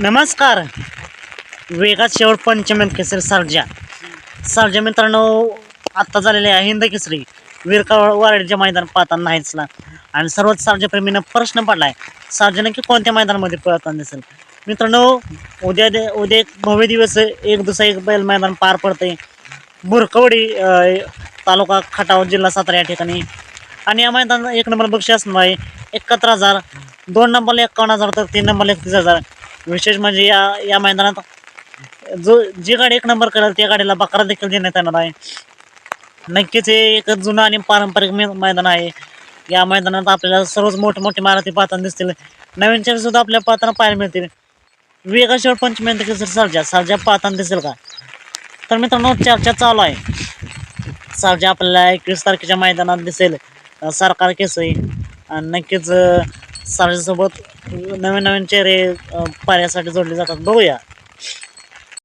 नमस्कार. वेगात शेवट पंचमेंट केसरी सर्जा सर्जा मित्रांनो आत्ता झालेले आहे हिंद केसरी. वीरका वारडीच्या मैदान पाहताना नाहीचला आणि सर्वच सर्जा प्रश्न प्रश्न पडलाय. सर्जा नक्की कोणत्या मैदानामध्ये पळताना दिसेल? मित्रांनो उद्या दे उद्या एक भव्य दिवस एक दुसरा एक बैल मैदान पार पडते बुरकवडी तालुका खटाव जिल्हा सातारा या ठिकाणी. आणि या मैदानात एक नंबर बक्षी असणार आहे. एकाहत्तर हजार दोन नंबरला एकावन्न हजार तर तीन नंबरला एकतीस हजार. विशेष म्हणजे या या मैदानात जो जी गाडी एक नंबर करेल त्या गाडीला बकरा देखील देण्यात येणार आहे. नक्कीच हे एक जुनं आणि पारंपरिक मै- मैदान आहे. या मैदानात आपल्याला सर्वच मोठमोठी मोठे मारुती पाहताना दिसतील. नवीन चेहरे सुद्धा आपल्या पाहताना पाहायला मिळतील. वेगा शेवट पंचमेंत केसर सर्जा सर्जा पाहताना दिसेल का? तर मित्रांनो चर्चा चालू आहे. सर्जा आपल्याला एकवीस तारखेच्या मैदानात दिसेल. सरकार केसरी. आणि नक्कीच अं, नवीन नवीन चेहरे पाण्यासाठी जोडले जातात. बघूया.